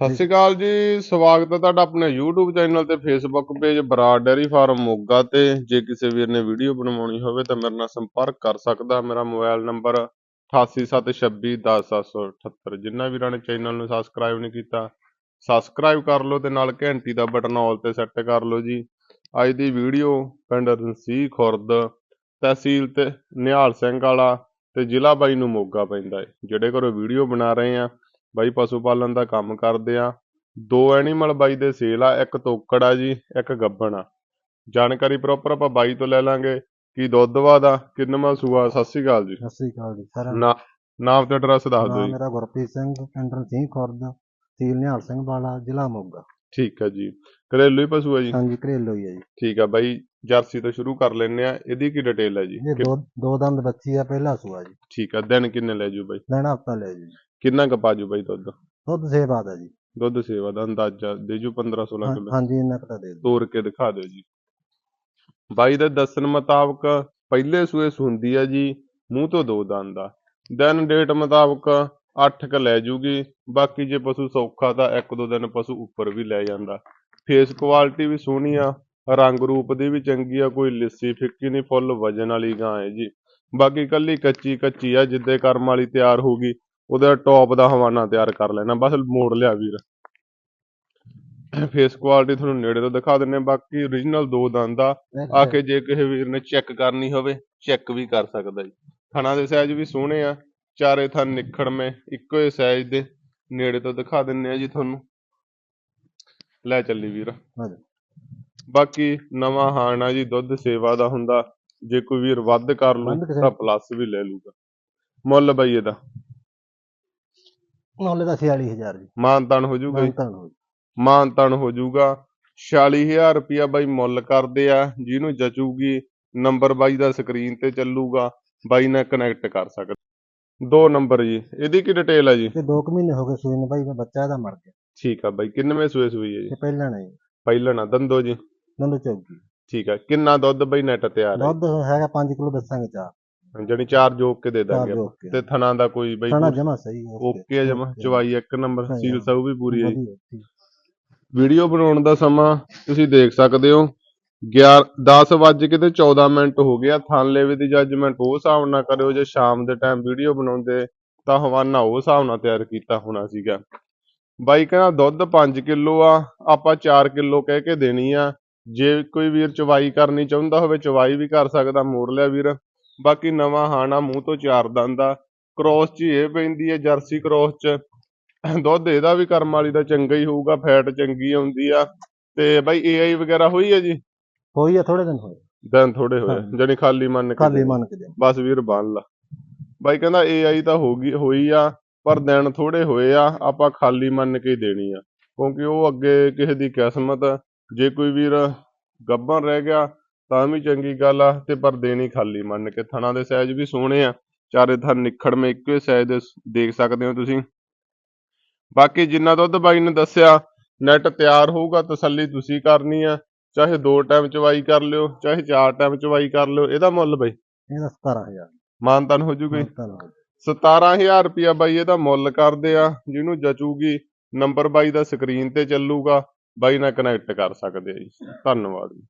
ਸਤਿ ਸ਼੍ਰੀ ਅਕਾਲ ਜੀ, ਸਵਾਗਤ ਹੈ ਤੁਹਾਡਾ ਆਪਣੇ YouTube ਚੈਨਲ ਤੇ Facebook page Brar dairy farm Moga ਤੇ। ਜੇ ਕਿਸੇ ਵੀਰ ਨੇ ਵੀਡੀਓ ਬਣਵਾਉਣੀ ਹੋਵੇ ਤਾਂ ਮੇਰੇ ਨਾਲ ਸੰਪਰਕ ਕਰ ਸਕਦਾ। ਮੇਰਾ ਮੋਬਾਈਲ ਨੰਬਰ 8876210778 ਜਿਨ੍ਹਾਂ ਵੀਰਾਂ ਨੇ ਚੈਨਲ ਨੂੰ ਸਬਸਕ੍ਰਾਈਬ ਨਹੀਂ ਕੀਤਾ ਸਬਸਕ੍ਰਾਈਬ ਕਰ ਲਓ ਤੇ ਨਾਲ ਘੰਟੀ ਦਾ ਬਟਨ ਆਲ ਤੇ ਸੈੱਟ ਕਰ ਲਓ ਜੀ। ਅੱਜ ਦੀ ਵੀਡੀਓ ਪਿੰਡ ਰਣਸੀ ਖੁਰਦ ਤਹਿਸੀਲ ਤੇ ਨਿਹਾਲ ਸਿੰਘ ਵਾਲਾ ਤੇ ਜ਼ਿਲ੍ਹਾ ਬਾਈ ਨੂੰ ਮੋਗਾ ਪੈਂਦਾ ਹੈ, ਜਿਹੜੇ ਘਰੋਂ ਵੀਡੀਓ ਬਣਾ ਰਹੇ ਆ। ਬਾਈ ਪਸ਼ੂ ਪਾਲਣ ਦਾ ਕੰਮ ਕਰਦੇ ਆ। ਦੋ ਐਨੀਮਲ ਬਾਈ ਦੇ ਸੇਲ ਆ ਇੱਕ ਤੋਕੜ ਆ ਜੀ ਇੱਕ ਗੱਬਣ ਆ। ਜਾਣਕਾਰੀ ਪ੍ਰੋਪਰ ਆਪਾਂ ਬਾਈ ਤੋਂ ਲੈ ਲਾਂਗੇ ਕੀ ਦੁੱਧ ਵਾਦਾ ਕਿੰਨਵਾਂ ਸੂਆ ਸਤਿ ਸ਼੍ਰੀ ਅਕਾਲ ਜੀ। ਸਤਿ ਸ੍ਰੀ ਅਕਾਲ ਜੀ ਨੂੰ। ਨਾਮ ਤੇ ਐਡਰੈਸ ਦੱਸ ਦਿਓ ਜੀ। ਮੇਰਾ ਗੁਰਪ੍ਰੀਤ ਸਿੰਘ ਪਿੰਡ ਸਿੰਘ ਖੁਰਦ ਤਹਿਸੀਲ ਨਿਹਾਲ ਸਿੰਘ ਵਾਲਾ ਜ਼ਿਲ੍ਹਾ ਮੋਗਾ। ਠੀਕ ਆ ਜੀ। ਘਰੇਲੂ ਹੀ ਪਸ਼ੂ ਆ ਜੀ? ਹਾਂਜੀ ਘਰੇਲੂ ਹੀ ਹੈ ਜੀ। ਠੀਕ ਆ ਬਾਈ ਜਰਸੀ ਤੋਂ ਸ਼ੁਰੂ ਕਰ ਲੈਂਦੇ ਆ ਇਹਦੀ ਕੀ ਡਿਟੇਲ ਹੈ ਜੀ? ਇਹ ਦੋ ਦੋ ਦੰਦ ਬੱਚੀ ਆ ਪਹਿਲਾ ਸੂਆ ਜੀ। ਠੀਕ ਆ ਦਿਨ ਕਿੰਨੇ ਲੈ ਜੂ ਬਾਈ? ਲੈਣਾ ਹਫਤਾ ਲੈ ਜੀ। ਕਿੰਨਾ ਕੁ ਪਾਜੂ ਬਾਈ ਦੁੱਧ? ਦੁੱਧ ਸੇ ਬਾਤ ਹੈ ਜੀ। ਦੁੱਧ ਸੇਵਾ ਦਾ ਅੰਦਾਜ਼ਾ ਦੇ ਜੂ 15 16 ਹਾਂ- ਕਿਲੋ। ਹਾਂਜੀ ਇੰਨਾ ਕੁ ਤਾਂ ਦੇ ਦਿਓ। ਤੋੜ ਕੇ ਦਿਖਾ ਦਿਓ ਜੀ। ਬਾਈ ਦੇ ਦੱਸਣ ਮੁਤਾਬਕ ਪਹਿਲੇ ਸੂਏ ਸੁੰਦੀ ਆ ਜੀ ਮੂੰਹ ਤੋਂ ਦੋ ਦੰਦ ਆ। ਦਿਨ ਡੇਟ ਮੁਤਾਬਕ 8 ਕ ਲੈ ਜੂਗੀ ਬਾਕੀ ਜੇ ਪਸ਼ੂ ਸੌਖਾ ਤਾਂ ਇੱਕ ਦੋ ਦਿਨ ਪਸ਼ੂ ਉੱਪਰ ਵੀ ਲੈ ਜਾਂਦਾ। ਫੇਸ ਕੁਆਲਿਟੀ ਵੀ ਸੋਹਣੀ ਆ ਰੰਗ ਰੂਪ ਦੀ ਵੀ ਚੰਗੀ ਆ ਕੋਈ ਲਿੱਸੀ ਫਿੱਕੀ ਨਹੀਂ ਫੁੱਲ ਵਜਨ ਵਾਲੀ ਗਾਂ ਹੈ ਜੀ। ਬਾਕੀ ਕੱਲੀ ਕੱਚੀ ਕੱਚੀ ਆ ਜਿੱਦੇ ਕਰਮ ਵਾਲੀ ਤਿਆਰ ਹੋਊਗੀ ਉਹਦਾ ਟੌਪ ਦਾ ਹਵਾਨਾ ਤਿਆਰ ਕਰ ਲੈਣਾ ਬਸ ਮੋੜ ਲਿਆ ਵੀਰ। ਫੇਸ ਕੁਆਲਿਟੀ ਤੁਹਾਨੂੰ ਨੇੜੇ ਤੋਂ ਦਿਖਾ ਦਿੰਨੇ ਬਾਕੀ origignal ਦੋ ਦੰਦ ਆ। ਆ ਕੇ ਜੇ ਕਿਸੇ ਵੀਰ ਨੇ ਚੈੱਕ ਕਰਨੀ ਹੋਵੇ ਚੈੱਕ ਵੀ ਕਰ ਸਕਦਾ ਜੀ। ਥਣਾ ਦੇ ਸਾਈਜ਼ ਵੀ ਸੋਹਣੇ ਆ ਚਾਰੇ ਥਣ ਨਿਖੜਵੇਂ ਇੱਕੋ ਹੀ ਸਾਈਜ਼ ਦੇ। ਨੇੜੇ ਤੋਂ ਦਿਖਾ ਦਿੰਨੇ ਆ ਜੀ ਤੁਹਾਨੂੰ। ਲੈ ਚੱਲੀ ਵੀਰ। ਹਾਂਜੀ। ਬਾਕੀ ਨਵਾਂ ਹਾਣ ਜੀ ਦੁੱਧ ਸੇਵਾ ਦਾ ਹੁੰਦਾ। ਜੇ ਕੋਈ ਵੀਰ ਵੱਧ ਕਰ ਲੂ ਤਾਂ ਪਲੱਸ ਵੀ ਲੈ ਲੂਗਾ ਮੁੱਲ ਬਈ ਇਹਦਾ। ਮੁੱਲ ਦਾ 46000 ਜੀ। ਮਾਨਤਾਨ ਹੋ ਜਾਊਗਾ ਜੀ। ਮਾਨਤਾਨ ਹੋ ਮਾਨਤਾਨ ਹੋ ਜਾਊਗਾ 46000 ਰੁਪਿਆ ਬਾਈ ਮੁੱਲ ਕਰਦੇ ਆ ਜਿਹਨੂੰ ਜਚੂਗੀ ਨੰਬਰ ਬਾਈ ਦਾ ਸਕਰੀਨ ਤੇ ਚੱਲੂਗਾ ਬਾਈ ਨਾਲ ਕਨੈਕਟ ਕਰ ਸਕਦੇ। ਦੋ ਨੰਬਰ ਜੀ ਇਹਦੀ ਕੀ ਡਿਟੇਲ ਹੈ ਜੀ? ਤੇ 2 ਮਹੀਨੇ ਹੋ ਗਏ ਸੂਈ ਨੂੰ ਭਾਈ ਬੱਚਾ ਇਹਦਾ ਮਰ ਗਿਆ। ਠੀਕ ਆ ਬਾਈ ਕਿੰਨਵੇਂ ਸੂਏ ਸੂਈ ਹੈ ਜੀ? ਤੇ ਪਹਿਲਾਂ ਨਹੀਂ ਪਹਿਲਾਂ ਨਾ ਦੰਦੋ ਜੀ। ਦੰਦ ਚੌਕੀ ਠੀਕ ਆ ਕਿੰਨਾ ਦੁੱਧ ਬਾਈ ਨੈਟ ਤਿਆਰ ਹੈ ਦੁੱਧ ਹੈਗਾ 5 ਕਿਲੋ ਦੱਸਾਂਗੇ ਚਾਰ ਜਣੀ ਚਾਰ ਜੋਕ ਕੇ ਦੇ ਚਾਰ ਦਾਂਗੇ ਆਪਾਂ। ਓਕੇ ਤੇ ਥਣਾ ਦਾ ਕੋਈ ਬਾਈ ਖਾਣਾ ਜਮਾ ਸਹੀ ਓਕੇ ਆ ਜਮਾ ਚਵਾਈ ਇੱਕ ਨੰਬਰ ਹਾਂ, ਸੀਲ ਹਾਂ। ਸਭ ਵੀ ਪੂਰੀ ਹੈ ਜੀ। ਵੀਡੀਓ ਬਣਾਉਣ ਦਾ ਸਮਾਂ ਤੁਸੀਂ ਦੇਖ ਸਕਦੇ ਹੋ। 11 10 ਵੱਜ ਕੇ ਤੇ 14 ਮਿੰਟ ਹੋ ਗਿਆ ਥਾਨਲੇਵੇ ਦੀ ਜੱਜਮੈਂਟ ਉਹ ਹਿਸਾਬ ਨਾਲ ਕਰਿਓ। ਜੇ ਸ਼ਾਮ ਦੇ ਟਾਈਮ ਵੀਡੀਓ ਬਣਾਉਂਦੇ ਤਾਂ ਹਵਾਨਾ ਉਹ ਹਿਸਾਬ ਨਾਲ ਤਿਆਰ ਕੀਤਾ ਹੋਣਾ ਸੀਗਾ। ਬਾਈ ਕਹਿੰਦਾ ਦੁੱਧ 5 ਕਿਲੋ ਆ ਆਪਾਂ 4 ਕਿਲੋ ਕਹਿ ਕੇ ਦੇਣੀ ਆ। ਜੇ ਕੋਈ ਵੀਰ ਚਵਾਈ ਕਰਨੀ ਚਾਹੁੰਦਾ ਹੋਵੇ ਚਵਾਈ ਵੀ ਕਰ ਸਕਦਾ। ਮੋੜ ਲਿਆ ਵੀਰ। ਬਾਕੀ ਨਵਾਂ ਹਾਣਾ ਮੂੰਹ ਤੋਂ ਚਾਰ ਦੰਦ ਕ੍ਰੋਸ 'ਚ ਹੀ ਇਹ ਪੈਂਦੀ ਹੈ ਜਰਸੀ ਕ੍ਰੋਸ 'ਚ। ਦੁੱਧ ਇਹਦਾ ਵੀ ਕਰਮ ਵਾਲੀ ਦਾ ਚੰਗਾ ਹੀ ਹੋਊਗਾ ਫੈਟ ਚੰਗੀ ਆਉਂਦੀ ਆ। ਤੇ ਬਾਈ ਏਆਈ ਵਗੈਰਾ ਹੋਈ ਆ ਜੀ? ਹੋਈ ਆ ਥੋੜੇ ਦਿਨ ਹੋਏ। ਦਿਨ ਥੋੜੇ ਹੋਏ। ਜਾਣੀ ਖਾਲੀ ਮੰਨ ਕੇ ਖਾਲੀ। ਮੰਨ ਕੇ ਬਸ ਵੀਰ ਬੰਨ ਲਾ। ਬਾਈ ਕਹਿੰਦਾ ਏਆਈ ਤਾਂ ਹੋ ਗਈ ਹੋਈ ਆ ਪਰ ਦਿਨ ਥੋੜੇ ਹੋਏ ਆ ਆਪਾਂ ਖਾਲੀ ਮੰਨ ਕੇ ਹੀ ਦੇਣੀ ਆ। ਕਿਉਂਕਿ ਉਹ ਅੱਗੇ ਕਿਸੇ ਦੀ ਕਿਸਮਤ। ਜੇ ਕੋਈ ਵੀਰ ਗੱਭਣ ਰਹਿ ਗਿਆ ਤਾਂ ਵੀ ਚੰਗੀ ਗੱਲ ਆ ਤੇ ਪਰ ਦੇਣੀ ਖਾਲੀ। ਮੰਨ ਕੇ ਥਣਾ ਦੇ ਸਾਈਜ਼ ਵੀ ਸੋਹਣੇ ਆ। ਚਾਰੇ ਥਣ ਨਿਖੜਵੇਂ ਇੱਕੋ ਹੀ ਸਾਈਜ਼ ਦੇ ਦੇਖ ਸਕਦੇ ਹੋ ਤੁਸੀਂ। ਬਾਕੀ ਜਿੰਨਾ ਦੁੱਧ ਬਾਈ ਨੇ ਦੱਸਿਆ ਨੈਟ ਤਿਆਰ ਹੋਊਗਾ ਤਸੱਲੀ ਤੁਸੀਂ ਕਰਨੀ ਆ। ਚਾਹੇ ਦੋ ਟਾਈਮ ਚਵਾਈ ਕਰ ਲਿਓ ਚਾਹੇ ਚਾਰ ਟਾਈਮ ਚਵਾਈ ਕਰ ਲਿਓ ਇਹਦਾ ਮੁੱਲ ਬਾਈ? ਇਹਦਾ 17000 ਮਾਨਤਨ ਹੋ ਜੂਗੀ। ਮਾਨਤਾਨ ਹੋ 17000 ਰੁਪਿਆ ਬਾਈ ਇਹਦਾ ਮੁੱਲ ਕਰਦੇ ਆ ਜਿਹਨੂੰ ਜਚੂਗੀ ਨੰਬਰ ਬਾਈ ਦਾ ਸਕਰੀਨ ਤੇ ਚੱਲੂਗਾ। ਬਾਈ ਨਾਲ ਕਨੈਕਟ ਕਰ ਸਕਦੇ ਆ ਜੀ। ਧੰਨਵਾਦ ਜੀ।